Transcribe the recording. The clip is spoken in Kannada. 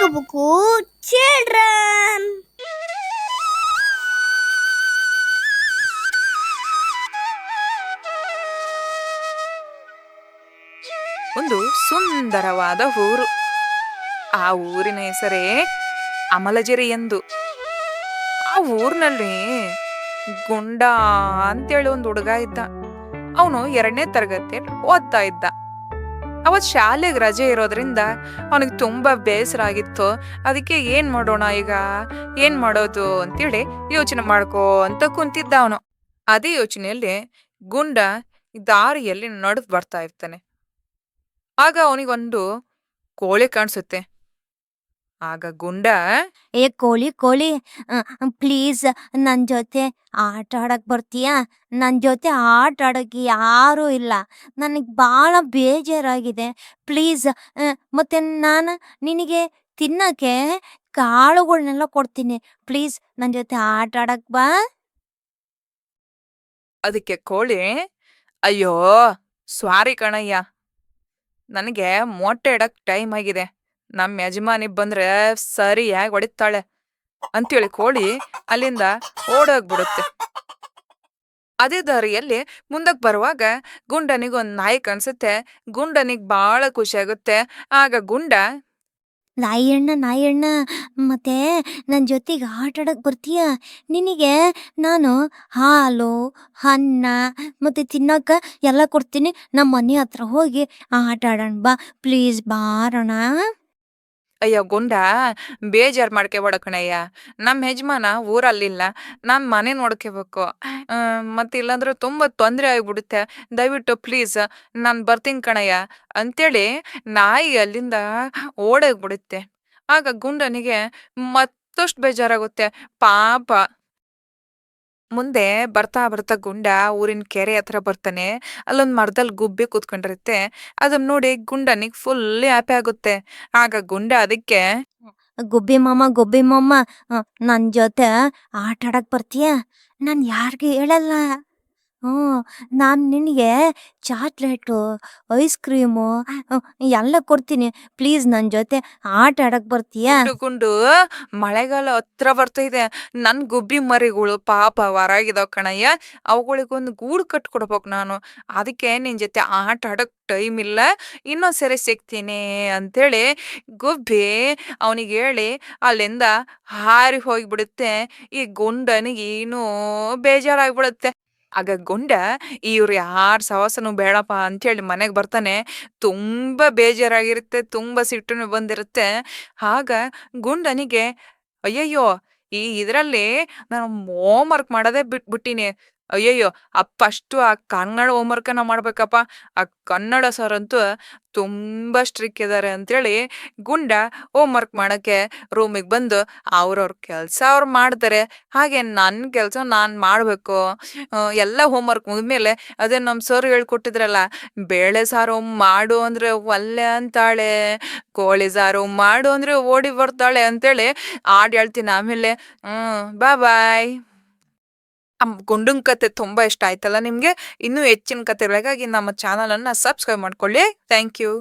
Buku Buku Children. ಒಂದು ಸುಂದರವಾದ ಊರು. ಆ ಊರಿನ ಹೆಸರೇ ಅಮಲಜಿರಿ ಎಂದು. ಆ ಊರಿನಲ್ಲಿ ಗುಂಡ ಅಂತೇಳಿ ಒಂದು ಹುಡುಗ ಇದ್ದ. ಅವನು ಎರಡನೇ ತರಗತಿಯಲ್ಲಿ ಓದ್ತಾ ಇದ್ದ. ಅವತ್ ಶಾಲೆಗೆ ರಜೆ ಇರೋದ್ರಿಂದ ಅವನಿಗೆ ತುಂಬಾ ಬೇಸರ ಆಗಿತ್ತು. ಅದಕ್ಕೆ ಏನ್ ಮಾಡೋಣ ಈಗ? ಏನ್ ಮಾಡೋದು ಅಂತೇಳಿ ಯೋಚನೆ ಮಾಡ್ಕೋ ಅಂತ ಕುಂತಿದ್ದ ಅವನು. ಅದೇ ಯೋಚನೆಯಲ್ಲಿ ಗುಂಡ ದಾರಿಯಲ್ಲಿ ನಡೆದು ಬರ್ತಾ ಇರ್ತಾನೆ. ಆಗ ಅವನಿಗೊಂದು ಕೋಳಿ ಕಾಣಿಸುತ್ತೆ. ಆಗ ಗುಂಡ ಏ ಕೋಳಿ ಕೋಳಿ ಪ್ಲೀಸ್ ನನ್ನ ಜೊತೆ ಆಟ ಆಡಕ್ ಬರ್ತೀಯಾ? ನನ್ನ ಜೊತೆ ಆಟ ಆಡಕ್ಕೆ ಯಾರೂ ಇಲ್ಲ. ನನಗೆ ಭಾಳ ಬೇಜಾರಾಗಿದೆ. ಪ್ಲೀಸ್ ಮತ್ತೆ ನಾನು ನಿನಗೆ ತಿನ್ನಕ್ಕೆ ಕಾಳುಗಳನ್ನೆಲ್ಲ ಕೊಡ್ತೀನಿ. ಪ್ಲೀಸ್ ನನ್ನ ಜೊತೆ ಆಟ ಆಡಕ್ ಬಾ. ಅದಕ್ಕೆ ಕೋಳಿ ಅಯ್ಯೋ ಸ್ವಾರಿ ಕಣಯ್ಯ. ನನಗೆ ಮೊಟ್ಟೆ ಇಡಕ್ ಟೈಮ್ ಆಗಿದೆ. ನಮ್ಮ ಯಜಮಾನಿ ಬಂದ್ರೆ ಸರಿಯಾಗಿ ಹೊಡಿತಾಳೆ ಅಂತೇಳಿ ಕೋಳಿ ಅಲ್ಲಿಂದ ಓಡೋಗ್ಬಿಡುತ್ತೆ. ಅದೇ ದಾರಿಯಲ್ಲಿ ಮುಂದಕ್ಕೆ ಬರುವಾಗ ಗುಂಡನಿಗೆ ಒಂದು ನಾಯಿ ಕಾಣಿಸುತ್ತೆ. ಗುಂಡನಿಗೆ ಬಹಳ ಖುಷಿ ಆಗುತ್ತೆ. ಆಗ ಗುಂಡ ನಾಯಣ್ಣ ನಾಯಣ್ಣ ಮತ್ತೆ ನನ್ನ ಜೊತೆಗೆ ಆಟ ಆಡಕ್ಕೆ ಬರ್ತೀಯಾ? ನಿನಗೆ ನಾನು ಹಾಲು, ಅನ್ನ ಮತ್ತೆ ತಿನ್ನೋಕೆ ಎಲ್ಲ ಕೊಡ್ತೀನಿ. ನಮ್ಮ ಮನೆ ಹತ್ರ ಹೋಗಿ ಆಟ ಆಡೋಣ ಬಾ. ಪ್ಲೀಸ್ ಬಾರೋಣ. ಅಯ್ಯೋ ಗುಂಡ, ಬೇಜಾರ್ ಮಾಡ್ಕೋಬೇಡ ಬಡಕಣಯ್ಯ ನಮ್ಮ ಯಜಮಾನ ಊರಲ್ಲಿಲ್ಲ, ನಾನು ಮನೆ ನೋಡ್ಕೋಬೇಕು. ಮತ್ತೆ ಇಲ್ಲಾಂದ್ರೆ ತುಂಬ ತೊಂದರೆ ಆಗ್ಬಿಡುತ್ತೆ. ದಯವಿಟ್ಟು ಪ್ಲೀಸ್ ನಾನು ಬರ್ತೀನಿ ಕಣಯ್ಯ. ಅಂತೇಳಿ ನಾಯಿ ಅಲ್ಲಿಂದ ಓಡೋಗ್ಬಿಡುತ್ತೆ. ಆಗ ಗುಂಡನಿಗೆ ಮತ್ತಷ್ಟು ಬೇಜಾರಾಗುತ್ತೆ. ಪಾಪ. ಮುಂದೆ ಬರ್ತಾ ಬರ್ತಾ ಗುಂಡ ಊರಿನ ಕೆರೆ ಹತ್ರ ಬರ್ತಾನೆ. ಅಲ್ಲೊಂದು ಮರದಲ್ಲಿ ಗುಬ್ಬಿ ಕೂತ್ಕೊಂಡಿರುತ್ತೆ. ಅದನ್ನ ನೋಡಿ ಗುಂಡನಿಗೆ ಫುಲ್ ಹ್ಯಾಪಿ ಆಗುತ್ತೆ. ಆಗ ಗುಂಡ ಅದಕ್ಕೆ, ಗುಬ್ಬಿ ಮಾಮ ಗುಬ್ಬಿ ಮಾಮ ನನ್ನ ಜೊತೆ ಆಟ ಆಡಕ್ ಬರ್ತೀಯಾ? ನಾನು ಯಾರಿಗೂ ಹೇಳಲ್ಲ. ಹ್ಞೂ ನಾನು ನಿನಗೆ ಚಾಕ್ಲೇಟು ಐಸ್ ಕ್ರೀಮು ಎಲ್ಲ ಕೊಡ್ತೀನಿ. ಪ್ಲೀಸ್ ನನ್ನ ಜೊತೆ ಆಟ ಆಡಕ್ ಬರ್ತೀಯಾ? ಗುಂಡು ಮಳೆಗಾಲ ಹತ್ರ ಬರ್ತಾ ಇದೆ ನನ್ ಗುಬ್ಬಿ ಮರಿಗಳು ಪಾಪ ಹೊರಗಿದಾವ್ ಕಣಯ್ಯ. ಅವುಗಳಿಗೊಂದು ಗೂಡು ಕಟ್ಕೊಡ್ಬೇಕು ನಾನು. ಅದಕ್ಕೆ ನಿನ್ ಜೊತೆ ಆಟ ಆಡಕ್ ಟೈಮ್ ಇಲ್ಲ. ಇನ್ನೊಂದ್ಸರಿ ಸಿಗ್ತೀನಿ ಅಂತೇಳಿ ಗುಬ್ಬಿ ಅವನಿಗೆ ಹೇಳಿ, ಅಲ್ಲಿಂದ ಹಾರಿ ಹೋಗಿಬಿಡುತ್ತೆ. ಈ ಗುಂಡನಿಗೆ ಏನೂ ಬೇಜಾರಾಗ್ಬಿಡುತ್ತೆ. ಆಗ ಗುಂಡ ಇವ್ರು ಯಾರ ಸಹವಾಸನೂ ಬೇಡಪ್ಪ ಅಂತೇಳಿ ಮನೆಗೆ ಬರ್ತಾನೆ. ತುಂಬಾ ಬೇಜಾರಾಗಿರುತ್ತೆ, ತುಂಬಾ ಸಿಟ್ಟು ಬಂದಿರುತ್ತೆ. ಆಗ ಗುಂಡನಿಗೆ, ಅಯ್ಯಯ್ಯೋ, ಈ ಇದರಲ್ಲಿ ನಾನು ಹೋಮ್ ವರ್ಕ್ ಮಾಡೋದೇ ಬಿಟ್ಬಿಟ್ಟಿನಿ ಅಯ್ಯಯ್ಯೋ ಅಪ್ಪ ಅಷ್ಟು ಆ ಕನ್ನಡ ಹೋಮ್ ನಾವು ಮಾಡ್ಬೇಕಪ್ಪ. ಆ ಕನ್ನಡ ಸರ್ ಅಂತೂ ತುಂಬಾ ಸ್ಟ್ರಿಕ್ ಇದ್ದಾರೆ ಅಂತೇಳಿ ಗುಂಡ ಹೋಮ್ ವರ್ಕ್ ಮಾಡಕ್ಕೆ ರೂಮಿಗೆ ಬಂದು ಅವ್ರವ್ರ ಕೆಲಸ ಅವ್ರು ಮಾಡ್ತಾರೆ. ಹಾಗೆ ನನ್ನ ಕೆಲಸ ನಾನು ಮಾಡಬೇಕು. ಎಲ್ಲ ಹೋಮ್ ವರ್ಕ್ ಮುಗಿದ್ಮೇಲೆ ಅದೇ ನಮ್ಮ ಸರ್ ಹೇಳ್ಕೊಟ್ಟಿದ್ರಲ್ಲ ಬೇಳೆ ಸಾರು ಮಾಡು ಅಂದರೆ ಒಲ್ಲೆ ಅಂತಾಳೆ, ಕೋಳಿ ಸಾರು ಮಾಡು ಅಂದರೆ ಓಡಿ ಬರ್ತಾಳೆ ಅಂತೇಳಿ ಹಾಡು ಹೇಳ್ತೀನಿ ಆಮೇಲೆ ಹ್ಞೂ ಬಾಯ್ ಅಮ್ ಗುಂಡನ್ ಕತೆ ತುಂಬಾ ಇಷ್ಟ ಆಯ್ತಲ್ಲ ನಿಮ್ಗೆ? ಇನ್ನೂ ಹೆಚ್ಚಿನ ಕತೆಗಳಿಗಾಗಿ ನಮ್ಮ ಚಾನಲ್ ಅನ್ನ ಸಬ್ಸ್ಕ್ರೈಬ್ ಮಾಡ್ಕೊಳ್ಳಿ. Thank you